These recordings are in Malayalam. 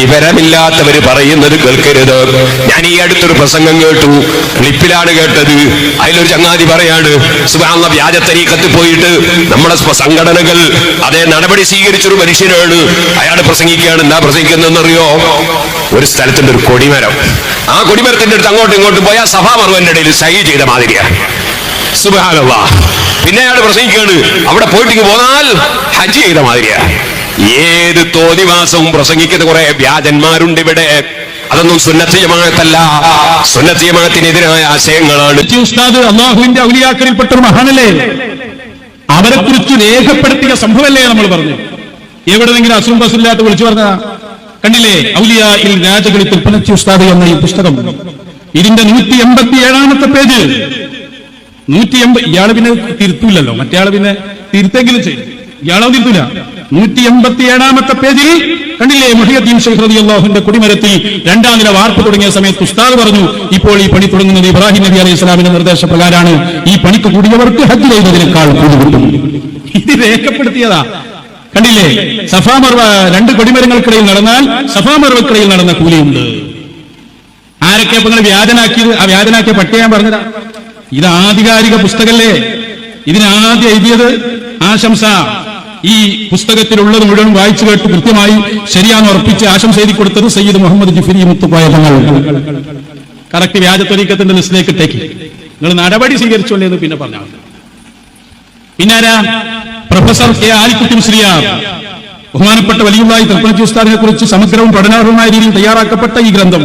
വിവരമില്ലാത്തവര് പറയുന്നത് കേൾക്കരുത്. ഞാൻ ഈ അടുത്തൊരു പ്രസംഗം കേട്ടു. ക്ലിപ്പിലാണ് കേട്ടത്. അതിലൊരു ചങ്ങാതി പറയാണ് സുബാന്ന വ്യാജത്തരീക്കത്ത് പോയിട്ട് നമ്മുടെ സംഘടനകൾ അതേ നടപടി സ്വീകരിച്ചൊരു മനുഷ്യനാണ്. അയാൾ പ്രസംഗിക്കുകയാണ്. എന്താ പ്രസംഗിക്കുന്നതെന്നറിയോ? ഒരു സ്ഥലത്തിന്റെ ഒരു കൊടിമരം. ആ കൊടിമരത്തിന്റെ അടുത്ത് അങ്ങോട്ടും ഇങ്ങോട്ടും പോയാൽ സഭാമർവന്റെ ഇടയിൽ സൈ ചെയ്ത മാതിരിയാണ് സുബാനല്ലാ പിന്നെ അയാൾ പ്രസംഗിക്കുകയാണ്. അവിടെ പോയിട്ട് പോന്നാൽ ഹജ്ജ് ചെയ്ത മാതിരിയാ. ഏത് തോതിവാസവും പ്രസംഗിക്കുന്ന കുറെ വ്യാജന്മാരുണ്ട് ഇവിടെ. അതൊന്നും സുന്നത്ത് ജമാഅത്തല്ല. ആശയങ്ങളാണ്. ഉസ്താദ് അള്ളാഹുവിന്റെ ഔലിയാക്കളിൽപ്പെട്ട ഒരു മഹാനല്ലേ? അവരെ കുറിച്ച് രേഖപ്പെടുത്തിയ സംഭവമല്ലേ നമ്മൾ പറഞ്ഞു എവിടെന്നെങ്കിലും അസുഖം ബസ്സില്ലാത്ത വിളിച്ചു പറഞ്ഞ കണ്ടില്ലേ? ഔലിയ ഇൽ രാജകളിൽ ഉസ്താദ് എന്ന ഈ പുസ്തകം. ഇതിന്റെ നൂറ്റി എൺപത്തി ഏഴാമത്തെ പേജ്. നൂറ്റി എൺപത് ഇയാൾ പിന്നെ തിരുത്തൂലല്ലോ. ആൾ പിന്നെ തിരുത്തെങ്കിലും ചെയ്യും. ഇയാളോ നിൽക്കില്ല നൂറ്റി എൺപത്തി ഏഴാമത്തെ പേജിൽ കണ്ടില്ലേ മുഹിയദ്ദീൻ ഷെയ്ഖ് റളിയല്ലാഹുവിന്റെ കുടിമരത്തിൽ രണ്ടാം നില വാർപ്പ് തുടങ്ങിയ സമയത്ത് ഉസ്താദ് പറഞ്ഞു ഇപ്പോൾ ഈ പണി തുടങ്ങുന്നത് ഇബ്രാഹിം നബി അലൈഹി ഇസ്ലാമിന്റെ നിർദ്ദേശപ്രകാരമാണ്. ഈ പണിക്ക് കൂടിയവർക്ക് ഹജ്ജ് ചെയ്തതിനേക്കാൾ കൂടുതൽ ഇത് രേഖപ്പെടുത്തിയതാ. കണ്ടില്ലേ? സഫാമർവ രണ്ട് കൊടിമരങ്ങൾക്കിടയിൽ നടന്നാൽ സഫാമർവക്കിടയിൽ നടന്ന കൂലിയുണ്ട്. ആരൊക്കെ നിങ്ങൾ വ്യാജനാക്കിയത്? ആ വ്യാജനാക്കിയ പട്ടിക ഞാൻ പറഞ്ഞതാ. ഇത് ആധികാരിക പുസ്തകല്ലേ? ഇതിനാദ്യം എഴുതിയത് ആശംസ. ഈ പുസ്തകത്തിലുള്ളത് മുഴുവൻ വായിച്ചു കേട്ട് കൃത്യമായി ശരിയാന്ന് ഉറപ്പിച്ച് ആശംസ എഴുതി കൊടുത്തത് സയ്യിദ് മുഹമ്മദ് ജിഫിരി മുത്തുപ്പായ തങ്ങൾ. കറക്റ്റ് വ്യാജത്വരീക്കത്തിന്റെ ലിസ്റ്റിലേക്ക് ഇട്ടേക്ക് നിങ്ങൾ നടപടി സ്വീകരിച്ചോളേ എന്ന് പിന്നെ പറഞ്ഞു. പിന്നാരാ? Professor K Alikutty Musliyar. ബഹുമാനപ്പെട്ട വലിയുള്ളായി തൃപ്പണി ഉസ്താദിനെ കുറിച്ച് സമഗ്രവും പഠനാർഹമായ രീതിയിൽ തയ്യാറാക്കപ്പെട്ട ഈ ഗ്രന്ഥം.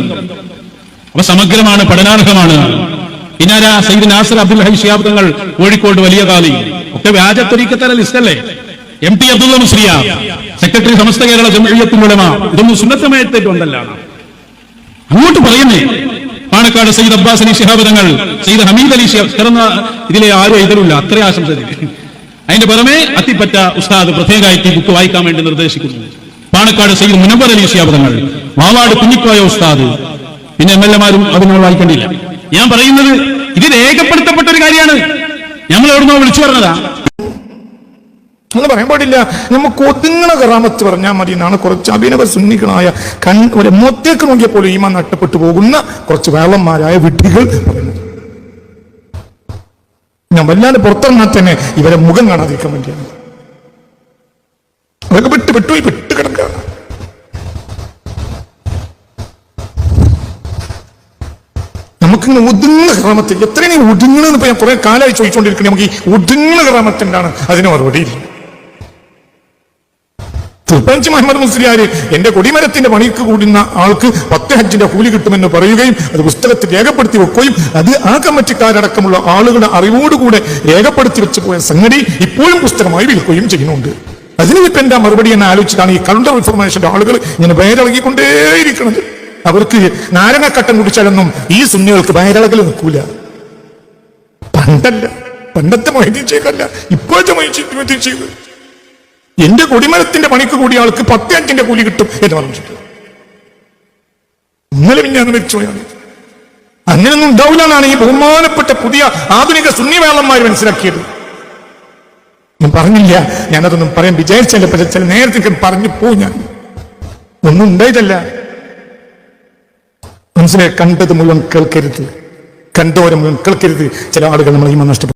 അവ സമഗ്രമാണ് പഠനാർഹമാണ്. പിന്നാരാ? സയ്യിദ് നാസർ അബ്ദുൽ ഹൈ ഷിയാബ് തങ്ങൾ കോഴിക്കോട് വലിയ കാലി ഒക്കെ വ്യാജത്തൊരീക്കത്തര ലിസ്റ്റല്ലേ? M T Abdulla Musliyar secretary Samastha Kerala ജമഴിയത്തിനുടമ ഇതൊന്നും സുന്നത്തമയത്തേറ്റുണ്ടല്ല അങ്ങോട്ട് പറയുന്നേ. പാണക്കാട് സയ്യിദ് അബ്ബാസ് അലി ശിഹാബ് തങ്ങൾ സയ്യിദ് ഹമീദ് അലി ശിഹാബ് കിടന്ന ഇതിലെ ആരും എഴുതലില്ല അത്ര ആശംസ അതിന്റെ പുറമെ അത്തിപ്പറ്റ ഉസ്താദ് പ്രത്യേകമായിട്ട് ബുക്ക് വായിക്കാൻ വേണ്ടി നിർദ്ദേശിക്കുന്നു. പാണക്കാട് സയ്യിദ് മുനവർ അലി ശിഹാബ് തങ്ങൾ വാവാട് കുഞ്ഞിക്കോയ ഉസ്താദ്. പിന്നെ എം എൽ എമാരും അത് വായിക്കേണ്ടിയില്ല. വായിക്കേണ്ടില്ല ഞാൻ പറയുന്നത് ഇത് രേഖപ്പെടുത്തപ്പെട്ട ഒരു കാര്യമാണ്. നമ്മൾ എവിടുന്നോ വിളിച്ചു പറഞ്ഞതാ. എന്ന് പറയാൻ പാടില്ല. നമുക്ക് ഒതുങ്ങണ കറാമത്ത് പറഞ്ഞാൽ മതി എന്നാണ് കുറച്ച് അഭിനവ സുന്നികളായ കൺ ഒരു മൊത്തേക്ക് നോക്കിയപ്പോൾ ഈമ നഷ്ടപ്പെട്ടു പോകുന്ന കുറച്ച് വേളന്മാരായ വിഡ്ഢികൾ പറയുന്നത്. ഞാൻ വല്ലാതെ പുറത്തിറങ്ങാൻ തന്നെ ഇവരെ മുഖം കാണാതിരിക്കാൻ വേണ്ടിയാണ്. അതൊക്കെ വിട്ട് വിട്ടുപോയി വിട്ട് കിടക്കുക. നമുക്കിങ്ങനെ ഒതുങ്ങുന്ന കറാമത്ത് എത്രയും ഒതുങ്ങണെന്ന് ഞാൻ കുറെ കാലമായി ചോദിച്ചുകൊണ്ടിരിക്കുന്നത് നമുക്ക് ഈ ഒതുങ്ങുന്ന ആണ് അതിന് മറുപടിയില്ല തുർപ്പഞ്ച് മുഹമ്മദ് മുസ്ലിയാര് എന്റെ കൊടിമരത്തിന്റെ പണിക്ക് കൂടുന്ന ആൾക്ക് പത്ത് ഹജ്ജിന്റെ കൂലി കിട്ടുമെന്ന് പറയുകയും അത് പുസ്തകത്തിൽ രേഖപ്പെടുത്തി വെക്കുകയും അത് ആ കമ്മിറ്റിക്കാരടക്കമുള്ള ആളുകളുടെ അറിവോടുകൂടെ രേഖപ്പെടുത്തി വെച്ച് പോയ സംഗതി ഇപ്പോഴും പുസ്തകമായി വിൽക്കുകയും ചെയ്യുന്നുണ്ട്. അതിന് ഇപ്പൊ എന്താ മറുപടി എന്ന് ആലോചിച്ചിട്ടാണ് ഈ കൗണ്ടർ ഇൻഫർമേഷന്റെ ആളുകൾ ഇങ്ങനെ വയറിളകിക്കൊണ്ടേയിരിക്കുന്നത് അവർക്ക് നാരങ്ങക്കട്ടം കുടിച്ചാലൊന്നും ഈ സുന്നികൾക്ക് വയറിളകൽ നിൽക്കൂല. പണ്ടല്ല. പണ്ടത്തെ മൊയ്തീൻ ചെയ്തല്ല ഇപ്പോഴത്തെ ചെയ്ത് എന്റെ കൊടിമരത്തിന്റെ പണിക്ക് കൂടിയ ആൾക്ക് പത്ത് കൂലി കിട്ടും എന്ന് പറഞ്ഞിട്ടുണ്ട്. ഇന്നലെ പിന്നെ അങ്ങ് വെച്ചുപോയാണ് അങ്ങനെയൊന്നും ഉണ്ടാവില്ല എന്നാണ് ഈ ബഹുമാനപ്പെട്ട പുതിയ ആധുനിക സുന്നിവേളന്മാർ മനസ്സിലാക്കിയത്. ഞാൻ പറഞ്ഞില്ല ഞാനതൊന്നും പറയാൻ വിചാരിച്ചല്ല പക്ഷെ ചില നേരത്തെ പറഞ്ഞു പോ ഞാൻ. ഒന്നും ഉണ്ടായതല്ല. മനസ്സിലായി? കണ്ടത് മുഴുവൻ കേൾക്കരുത്. കണ്ടോരം മുഴുവൻ കേൾക്കരുത്. ചില ആളുകൾ നമ്മൾ ഈ നഷ്ടപ്പെട്ടു